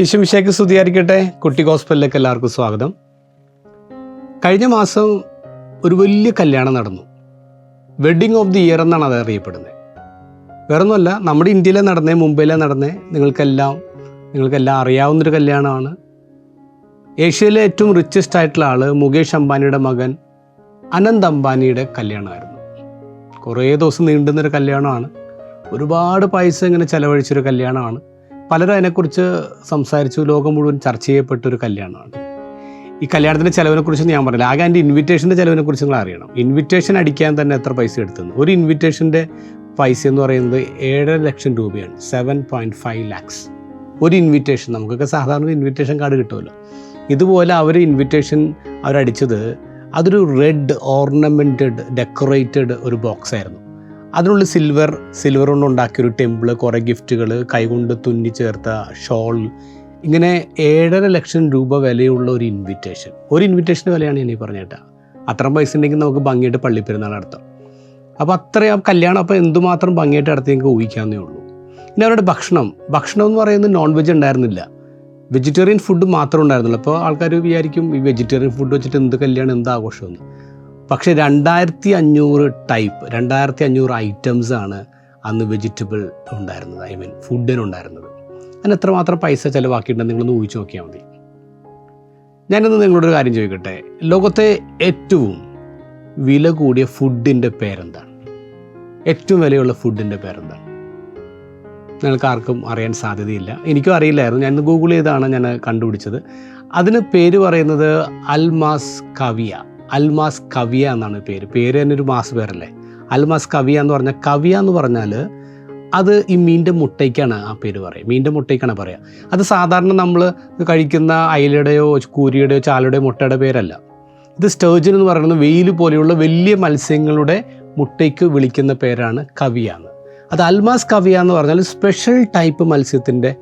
യേശുമിശേക്ക് സ്തുതിയായിരിക്കട്ടെ. കുട്ടി ഗോസ്പലിലേക്ക് എല്ലാവർക്കും സ്വാഗതം. കഴിഞ്ഞ മാസം ഒരു വലിയ കല്യാണം നടന്നു. വെഡ്ഡിങ് ഓഫ് ദി ഇയർ എന്നാണ് അത് അറിയപ്പെടുന്നത് വേറൊന്നുമല്ല നമ്മുടെ ഇന്ത്യയിലെ നടന്നേ മുംബൈയിലെ നടന്നേ നിങ്ങൾക്കെല്ലാം നിങ്ങൾക്കെല്ലാം അറിയാവുന്നൊരു കല്യാണമാണ്. ഏഷ്യയിലെ ഏറ്റവും റിച്ചസ്റ്റ് ആയിട്ടുള്ള ആൾ മുകേഷ് അംബാനിയുടെ മകൻ അനന്ത് അംബാനിയുടെ കല്യാണമായിരുന്നു. കുറേ ദിവസം നീണ്ടുന്നൊരു കല്യാണമാണ്. ഒരുപാട് പൈസ ഇങ്ങനെ ചെലവഴിച്ചൊരു കല്യാണമാണ്. പലരും അതിനെക്കുറിച്ച് സംസാരിച്ചു. ലോകം മുഴുവൻ ചർച്ച ചെയ്യപ്പെട്ട ഒരു കല്യാണമാണ്. ഈ കല്യാണത്തിന്റെ ചിലവിനെക്കുറിച്ച് ഞാൻ പറഞ്ഞില്ല. ആകെ അതിന്റെ ഇൻവിറ്റേഷന്റെ ചിലവിനെക്കുറിച്ച് നിങ്ങൾ അറിയണം. ഇൻവിറ്റേഷൻ അടിക്കാൻ തന്നെ എത്ര പൈസ എടുത്തെന്ന്. ഒരു ഇൻവിറ്റേഷന്റെ പൈസ എന്ന് പറയുന്നത് ഏഴര ലക്ഷം രൂപയാണ്. സെവൻ പോയിന്റ് ഫൈവ് ലാക്സ് ഒരു ഇൻവിറ്റേഷൻ നമുക്കൊക്കെ സാധാരണ ഇൻവിറ്റേഷൻ കാർഡ് കിട്ടുമല്ലോ. ഇതുപോലെ അവർ ഇൻവിറ്റേഷൻ അവരടിച്ചത് അതൊരു റെഡ് ഓർണമെന്റഡ് ഡെക്കറേറ്റഡ് ഒരു ബോക്സ് ആയിരുന്നു. അതിനുള്ളിൽ സിൽവർ സിൽവർ കൊണ്ട് ഉണ്ടാക്കിയൊരു ടെമ്പിൾ കുറേ ഗിഫ്റ്റുകൾ കൈകൊണ്ട് തുന്നി ചേർത്ത ഷോൾ ഇങ്ങനെ ഏഴര ലക്ഷം രൂപ വിലയുള്ള ഒരു ഇൻവിറ്റേഷൻ ഒരു ഇൻവിറ്റേഷന്റെ വിലയാണ് ഞാൻ ഈ പറഞ്ഞേട്ടാ അത്രയും പൈസ ഉണ്ടെങ്കിൽ നമുക്ക് ഭംഗിയായിട്ട് പള്ളിപ്പെരുന്നാൾ നടത്താം. അപ്പോൾ അത്രയും കല്യാണം അപ്പോൾ എന്തുമാത്രം ഭംഗിയായിട്ട് നടത്തി നിങ്ങൾക്ക് ഊഹിക്കാവുന്നേ ഉള്ളൂ. ഇനി അവരുടെ ഭക്ഷണം. ഭക്ഷണം എന്ന് പറയുന്നത് നോൺ വെജ് ഉണ്ടായിരുന്നില്ല. വെജിറ്റേറിയൻ ഫുഡ് മാത്രമേ ഉണ്ടായിരുന്നുള്ളൂ. അപ്പോൾ ആൾക്കാർ വിചാരിക്കും ഈ വെജിറ്റേറിയൻ ഫുഡ് വെച്ചിട്ട് എന്ത് കല്യാണം എന്ത് ആഘോഷമെന്ന്. പക്ഷേ രണ്ടായിരത്തി അഞ്ഞൂറ് ടൈപ്പ് രണ്ടായിരത്തി അഞ്ഞൂറ് ഐറ്റംസ് ആണ് അന്ന് വെജിറ്റബിൾ ഉണ്ടായിരുന്നത്. ഐ മീൻ ഫുഡിനുണ്ടായിരുന്നത് അതിന് എത്രമാത്രം പൈസ ചിലവാക്കിയിട്ടുണ്ടെന്ന് നിങ്ങളൊന്ന് ഊഹിച്ച് നോക്കിയാൽ മതി. ഞാനിന്ന് നിങ്ങളോടൊരു കാര്യം ചോദിക്കട്ടെ? ലോകത്തെ ഏറ്റവും വില കൂടിയ ഫുഡിന്റെ പേരെന്താണ്? ഏറ്റവും വിലയുള്ള ഫുഡിന്റെ പേരെന്താണ്? നിങ്ങൾക്ക് ആർക്കും അറിയാൻ സാധ്യതയില്ല. എനിക്കും അറിയില്ലായിരുന്നു. ഞാൻ ഗൂഗിൾ ചെയ്താണ് ഞാൻ കണ്ടുപിടിച്ചത്. അതിന് പേര് പറയുന്നത് അൽമാസ് കവിയ. അൽമാസ് കവിയ എന്നാണ് പേര്. പേര് തന്നെ ഒരു മാസ് പേരല്ലേ? അൽമാസ് കവിയ എന്ന് പറഞ്ഞാൽ കവിയ എന്ന് പറഞ്ഞാൽ അത് ഈ മീന്റെ മുട്ടയ്ക്കാണ് ആ പേര് പറയുക. മീന്റെ മുട്ടയ്ക്കാണ് പറയുക. അത് സാധാരണ നമ്മൾ കഴിക്കുന്ന അയിലയുടെയോ കൂരിയുടെയോ ചാലയുടെയോ മുട്ടയുടെ പേരല്ല. ഇത് സ്റ്റേജൻ എന്ന് പറയുന്നത് വെയിൽ പോലെയുള്ള വലിയ മത്സ്യങ്ങളുടെ മുട്ടയ്ക്ക് വിളിക്കുന്ന പേരാണ് കവിയാന്ന് അത് അൽമാസ് കവിയ എന്ന് പറഞ്ഞാൽ സ്പെഷ്യൽ ടൈപ്പ് മത്സ്യത്തിന്റെ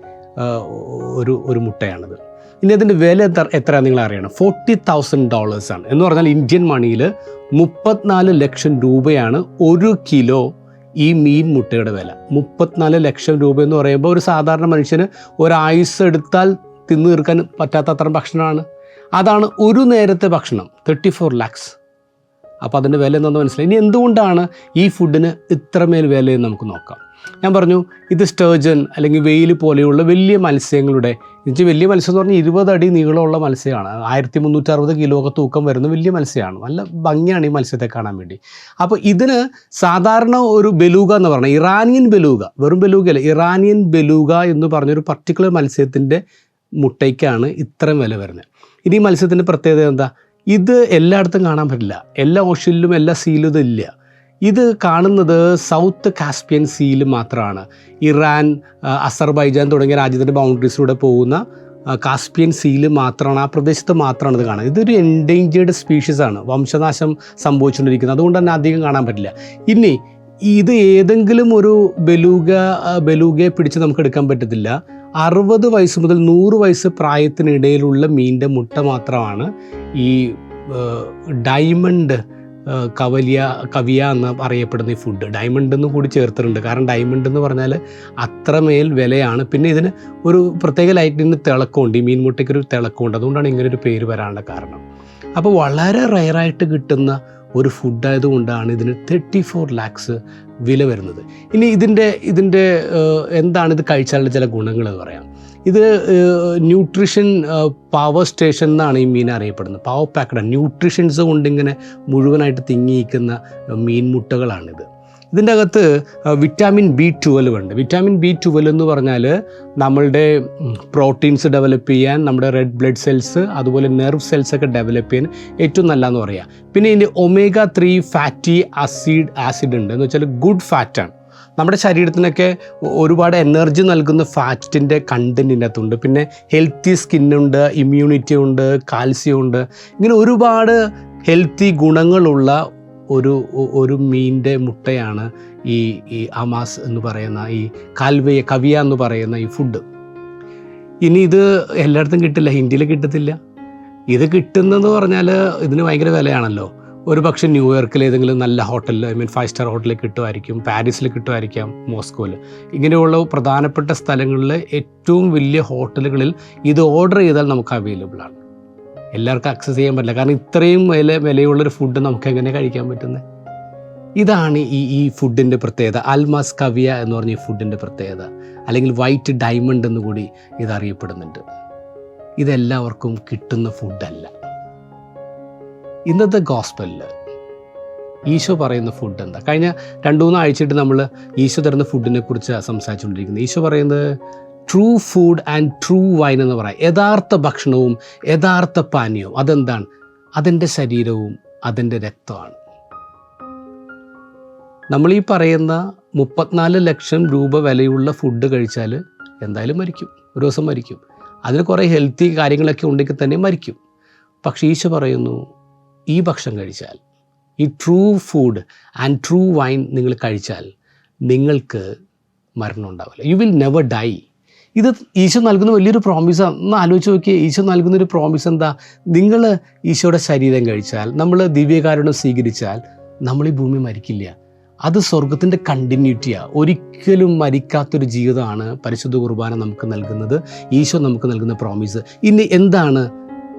ഒരു ഒരു മുട്ടയാണിത്. ഇനി അതിന്റെ വില എത്ര എത്രയാണ് നിങ്ങൾ അറിയണം. ഫോർട്ടി തൗസൻഡ് ആണ്. എന്ന് പറഞ്ഞാൽ ഇന്ത്യൻ മണിയിൽ മുപ്പത്തിനാല് ലക്ഷം രൂപയാണ് ഒരു കിലോ ഈ മീൻ മുട്ടയുടെ വില. മുപ്പത്തിനാല് ലക്ഷം രൂപ എന്ന് പറയുമ്പോൾ ഒരു സാധാരണ മനുഷ്യന് ഒരായുസ് എടുത്താൽ തിന്നു തീർക്കാൻ പറ്റാത്ത അത്ര ഭക്ഷണമാണ്. അതാണ് ഒരു നേരത്തെ ഭക്ഷണം തേർട്ടി ഫോർ ലാക്സ് അപ്പോൾ അതിന്റെ വില എന്താണെന്ന് മനസ്സിലായി. ഇനി എന്തുകൊണ്ടാണ് ഈ ഫുഡിന് ഇത്രമേൽ വിലയെന്ന് നമുക്ക് നോക്കാം. ഞാൻ പറഞ്ഞു ഇത് സ്റ്റേർജൻ അല്ലെങ്കിൽ വെയിൽ പോലെയുള്ള വലിയ മത്സ്യങ്ങളുടെ എനിക്ക് വലിയ മത്സ്യം എന്ന് പറഞ്ഞാൽ ഇരുപത് അടി നീളമുള്ള മത്സ്യമാണ്. ആയിരത്തി മുന്നൂറ്റി അറുപത് കിലോ ഒക്കെ തൂക്കം വരുന്ന വലിയ മത്സ്യമാണ്. നല്ല ഭംഗിയാണ് ഈ മത്സ്യത്തെ കാണാൻ വേണ്ടി. അപ്പോൾ ഇതിന് സാധാരണ ഒരു ബലൂക എന്ന് പറഞ്ഞാൽ ഇറാനിയൻ ബലൂക വെറും ബലൂകയല്ല ഇറാനിയൻ ബലൂക എന്ന് പറഞ്ഞൊരു പർട്ടിക്കുലർ മത്സ്യത്തിന്റെ മുട്ടയ്ക്കാണ് ഇത്രയും വില വരുന്നത്. ഇനി മത്സ്യത്തിന്റെ പ്രത്യേകത എന്താ? ഇത് എല്ലായിടത്തും കാണാൻ പറ്റില്ല. എല്ലാ ഓഷ്യനിലും എല്ലാ സീലും ഇതില്ല ഇത് കാണുന്നത് സൗത്ത് കാസ്പിയൻ സീൽ മാത്രമാണ്. ഇറാൻ അസർബൈജാൻ തുടങ്ങിയ രാജ്യത്തിന്റെ ബൗണ്ടറീസിലൂടെ പോകുന്ന കാസ്പിയൻ സീയിൽ മാത്രമാണ് ആ പ്രദേശത്ത് മാത്രമാണ് ഇത് കാണുന്നത്. ഇതൊരു എൻഡേഞ്ചേർഡ് സ്പീഷീസ് ആണ്. വംശനാശം സംഭവിച്ചുകൊണ്ടിരിക്കുന്നത്. അതുകൊണ്ട് തന്നെ അധികം കാണാൻ പറ്റില്ല. ഇനി ഇത് ഏതെങ്കിലും ഒരു ബലൂഗ ബലൂഗയെ പിടിച്ച് നമുക്ക് എടുക്കാൻ പറ്റത്തില്ല. അറുപത് വയസ്സ് മുതൽ നൂറ് വയസ്സ് പ്രായത്തിനിടയിലുള്ള മീനിന്റെ മുട്ട മാത്രമാണ് ഈ ഡയമണ്ട് കവലിയ കവിയ എന്ന് അറിയപ്പെടുന്ന ഈ ഫുഡ് ഡയമണ്ട് എന്ന് കൂടി ചേർത്തിട്ടുണ്ട്. കാരണം ഡയമണ്ട് എന്ന് പറഞ്ഞാൽ അത്രമേൽ വിലയാണ്. പിന്നെ ഇതിന് ഒരു പ്രത്യേക ലൈറ്റിന് തിളക്കമുണ്ട്. ഈ മീൻ മുട്ടയ്ക്ക് ഒരു തിളക്കമുണ്ട്. അതുകൊണ്ടാണ് ഇങ്ങനെ ഒരു പേര് വരാനുള്ള കാരണം. അപ്പോൾ വളരെ റയറായിട്ട് കിട്ടുന്ന ഒരു ഫുഡ് ആയതുകൊണ്ടാണ് ഇതിന് തേർട്ടി ഫോർ ലാക്സ് വില വരുന്നത്. ഇനി ഇതിന്റെ ഇതിന്റെ എന്താണ് ഇത് കഴിച്ചാലുള്ള ചില ഗുണങ്ങൾ പറയാം. ഇത് ന്യൂട്രീഷൻ പവർ സ്റ്റേഷൻ എന്നാണ് ഈ മീൻ അറിയപ്പെടുന്നത്. പവർ പാക്കഡ് ന്യൂട്രീഷൻസ് കൊണ്ട് ഇങ്ങനെ മുഴുവനായിട്ട് തിങ്ങിയിരിക്കുന്ന മീൻ മുട്ടകളാണിത് ഇതിന്റെ അകത്ത് വിറ്റാമിൻ ബി ട്വൽവ് ഉണ്ട്. വിറ്റാമിൻ ബി ട്വൽവ് എന്ന് പറഞ്ഞാൽ നമ്മളുടെ പ്രോട്ടീൻസ് ഡെവലപ്പ് ചെയ്യാൻ നമ്മുടെ റെഡ് ബ്ലഡ് സെൽസ് അതുപോലെ നെർവ് സെൽസ് ഒക്കെ ഡെവലപ്പ് ചെയ്യാൻ ഏറ്റവും നല്ലതെന്ന് പറയാം. പിന്നെ ഇതിന്റെ omega three fatty acid acid ഉണ്ട്. എന്ന് വെച്ചാൽ ഗുഡ് ഫാറ്റാണ്. നമ്മുടെ ശരീരത്തിനൊക്കെ ഒരുപാട് എനർജി നൽകുന്ന ഫാറ്റിന്റെ കണ്ടന്റിന്റെ ഇതിനകത്തുണ്ട് പിന്നെ ഹെൽത്തി സ്കിന്നുണ്ട് ഇമ്മ്യൂണിറ്റി ഉണ്ട് കാൽസ്യം ഉണ്ട് ഇങ്ങനെ ഒരുപാട് ഹെൽത്തി ഗുണങ്ങളുള്ള ഒരു ഒരു മീനിന്റെ മുട്ടയാണ് ഈ ഈ അമാസ് എന്ന് പറയുന്ന ഈ കാൽവയ കവിയ എന്ന് പറയുന്ന ഈ ഫുഡ് ഇനി ഇത് എല്ലായിടത്തും കിട്ടില്ല ഹിന്ദിയിൽ കിട്ടത്തില്ല. ഇത് കിട്ടുന്നതെന്ന് പറഞ്ഞാൽ ഇതിന് ഭയങ്കര വിലയാണല്ലോ. ഒരു പക്ഷേ ന്യൂയോർക്കിൽ ഏതെങ്കിലും നല്ല ഹോട്ടലിൽ ഐ മീൻ ഫൈവ് സ്റ്റാർ ഹോട്ടലിൽ കിട്ടുമായിരിക്കും പാരീസിൽ കിട്ടുമായിരിക്കാം മോസ്കോയിൽ. ഇങ്ങനെയുള്ള പ്രധാനപ്പെട്ട സ്ഥലങ്ങളിൽ ഏറ്റവും വലിയ ഹോട്ടലുകളിൽ ഇത് ഓർഡർ ചെയ്താൽ നമുക്ക് അവൈലബിൾ ആണ്. എല്ലാവർക്കും അക്സസ് ചെയ്യാൻ പറ്റില്ല. കാരണം ഇത്രയും വില വിലയുള്ളൊരു ഫുഡ് നമുക്ക് എങ്ങനെ കഴിക്കാൻ പറ്റുന്നത് ഇതാണ് ഈ ഈ ഫുഡിന്റെ പ്രത്യേകത. അൽമാസ് കവിയ എന്ന് പറഞ്ഞ ഈ ഫുഡിന്റെ പ്രത്യേകത. അല്ലെങ്കിൽ വൈറ്റ് ഡയമണ്ട് എന്ന് കൂടി ഇതറിയപ്പെടുന്നുണ്ട്. ഇതെല്ലാവർക്കും കിട്ടുന്ന ഫുഡല്ല ഇന്നത്തെ ഗോസ്പലിൽ ഈശോ പറയുന്ന ഫുഡ് എന്താ? കഴിഞ്ഞ രണ്ടു മൂന്ന് ആഴ്ചയായിട്ട് നമ്മൾ ഈശോ തരുന്ന ഫുഡിനെ കുറിച്ച് സംസാരിച്ചുകൊണ്ടിരിക്കുന്നത് ഈശോ പറയുന്നത് true food and true wine എന്ന് പറയാം. യഥാർത്ഥ ഭക്ഷണവും യഥാർത്ഥ പാനീയവും അതെന്താണ്? അതെന്റെ ശരീരവും അതെന്റെ രക്തമാണ്. നമ്മൾ ഈ പറയുന്ന മുപ്പത്തിനാല് ലക്ഷം രൂപ വിലയുള്ള ഫുഡ് കഴിച്ചാൽ എന്തായാലും മരിക്കും. ഒരു ദിവസം മരിക്കും. അതിൽ കുറേ ഹെൽത്തി കാര്യങ്ങളൊക്കെ ഉണ്ടെങ്കിൽ തന്നെ മരിക്കും. പക്ഷേ ഈശോ പറയുന്നു ഈ ഭക്ഷണം കഴിച്ചാൽ ഈ true food and true wine നിങ്ങൾ കഴിച്ചാൽ നിങ്ങൾക്ക് മരണം ഉണ്ടാവില്ല. യു വിൽ നെവർ ഡൈ ഇത് ഈശോ നൽകുന്ന വലിയൊരു പ്രോമിസാണ് ഒന്ന് ആലോചിച്ച് നോക്കിയേ ഈശോ നൽകുന്ന ഒരു പ്രോമിസ് എന്താ? നിങ്ങൾ ഈശോയുടെ ശരീരം കഴിച്ചാൽ നമ്മൾ ദിവ്യകാരുണ്യം സ്വീകരിച്ചാൽ നമ്മൾ ഈ ഭൂമി മരിക്കില്ല. അത് സ്വർഗത്തിന്റെ കണ്ടിന്യൂറ്റിയാണ് ഒരിക്കലും മരിക്കാത്തൊരു ജീവിതമാണ് പരിശുദ്ധ കുർബാന നമുക്ക് നൽകുന്നത്. ഈശോ നമുക്ക് നൽകുന്ന പ്രോമിസ് ഇനി എന്താണ്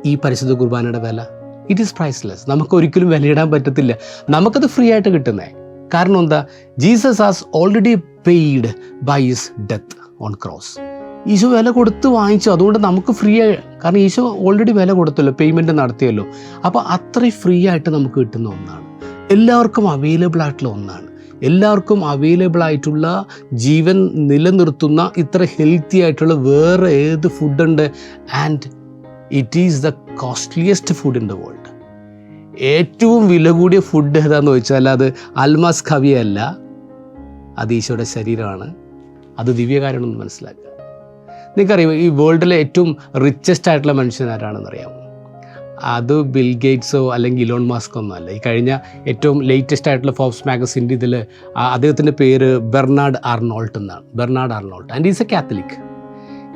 ഈ പരിശുദ്ധ കുർബാനയുടെ വില? ഇറ്റ് ഈസ് പ്രൈസ്ലെസ് നമുക്ക് ഒരിക്കലും വിലയിടാൻ പറ്റത്തില്ല. നമുക്കത് ഫ്രീ ആയിട്ട് കിട്ടുന്നേ. കാരണം എന്താ? Jesus has already paid by his death on cross Eesho വില കൊടുത്ത് വാങ്ങിച്ചു. അതുകൊണ്ട് നമുക്ക് ഫ്രീ ആയി. കാരണം ഈശോ ഓൾറെഡി വില കൊടുത്തല്ലോ പേയ്മെന്റ് നടത്തിയല്ലോ. അപ്പോൾ അത്രയും ഫ്രീ ആയിട്ട് നമുക്ക് കിട്ടുന്ന ഒന്നാണ്. എല്ലാവർക്കും അവൈലബിൾ ആയിട്ടുള്ള ഒന്നാണ്. എല്ലാവർക്കും അവൈലബിൾ ആയിട്ടുള്ള ജീവൻ നിലനിർത്തുന്ന ഇത്ര ഹെൽത്തി ആയിട്ടുള്ള വേറെ ഏത് ഫുഡുണ്ട് and it is the costliest food in the world ഏറ്റവും വില കൂടിയ ഫുഡ് ഏതാന്ന് ചോദിച്ചാൽ അത് അൽമാസ് കവിയല്ല അത് ഈശോയുടെ ശരീരമാണ്. അത് ദിവ്യകാരണമെന്ന് മനസ്സിലാക്കുക. നിങ്ങൾക്കറിയാം ഈ വേൾഡിലെ ഏറ്റവും റിച്ചസ്റ്റ് ആയിട്ടുള്ള മനുഷ്യൻ ആരാണെന്ന് അറിയാമോ അത് ബിൽ ഗേറ്റ്സോ അല്ലെങ്കിൽ ഇലോൺ മാസ്കോ ഒന്നും അല്ല. ഈ കഴിഞ്ഞ ഏറ്റവും ലേറ്റസ്റ്റ് ആയിട്ടുള്ള ഫോബ്സ് മാഗസിന്റെ ഇതിൽ അദ്ദേഹത്തിന്റെ പേര് ബെർണാഡ് ആർണോൾട്ട് എന്നാണ്. Bernard Arnault and is a Catholic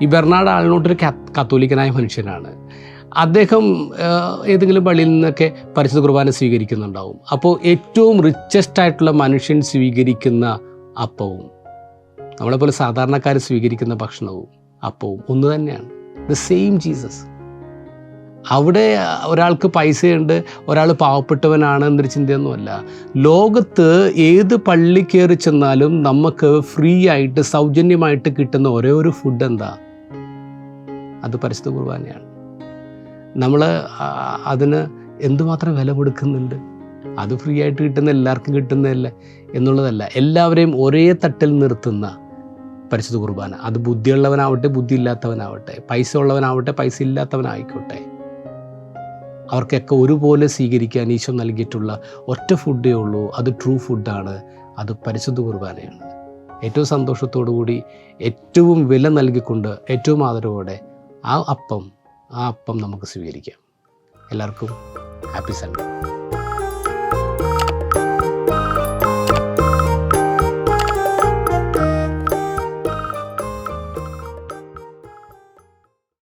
ഈ ബെർണാഡ് ആർണോൾട്ട് ഒരു കത്തോലിക്കനായ മനുഷ്യനാണ്. അദ്ദേഹം ഏതെങ്കിലും പള്ളിയിൽ നിന്നൊക്കെ പരിശുദ്ധ കുർബാന സ്വീകരിക്കുന്നുണ്ടാവും. അപ്പോൾ ഏറ്റവും റിച്ചസ്റ്റ് ആയിട്ടുള്ള മനുഷ്യൻ സ്വീകരിക്കുന്ന അപ്പവും നമ്മളെപ്പോലെ സാധാരണക്കാർ സ്വീകരിക്കുന്ന ഭക്ഷണവും അപ്പവും. ഒന്ന് തന്നെയാണ്. ദ സെയിം ജീസസ് അവിടെ ഒരാൾക്ക് പൈസയുണ്ട് ഒരാൾ പാവപ്പെട്ടവനാണ് എന്നൊരു ചിന്തയൊന്നുമല്ല. ലോകത്ത് ഏത് പള്ളി കയറി ചെന്നാലും നമുക്ക് ഫ്രീ ആയിട്ട് സൗജന്യമായിട്ട് കിട്ടുന്ന ഒരേ ഒരു ഫുഡ് എന്താ? അത് പരിസ്ഥിതി കുർബാനയാണ്. നമ്മൾ അതിന് എന്തുമാത്രം വില കൊടുക്കുന്നുണ്ട്? അത് ഫ്രീ ആയിട്ട് കിട്ടുന്ന എല്ലാവർക്കും കിട്ടുന്നതല്ല? എന്നുള്ളതല്ല. എല്ലാവരെയും ഒരേ തട്ടിൽ നിർത്തുന്ന പരിശുദ്ധ കുർബാന. അത് ബുദ്ധിയുള്ളവനാവട്ടെ ബുദ്ധി ഇല്ലാത്തവനാവട്ടെ പൈസ ഉള്ളവനാവട്ടെ പൈസ ഇല്ലാത്തവനായിക്കോട്ടെ. അവർക്കൊക്കെ ഒരുപോലെ സ്വീകരിക്കാൻ ഈശോ നൽകിയിട്ടുള്ള ഒറ്റ ഫുഡേ ഉള്ളൂ. അത് ട്രൂ ഫുഡാണ് അത് പരിശുദ്ധ കുർബാനയാണ്. ഏറ്റവും സന്തോഷത്തോടു കൂടി ഏറ്റവും വില നൽകിക്കൊണ്ട് ഏറ്റവും ആദരവോടെ ആ അപ്പം ആ അപ്പം നമുക്ക് സ്വീകരിക്കാം. എല്ലാവർക്കും ഹാപ്പി സൺഡേ.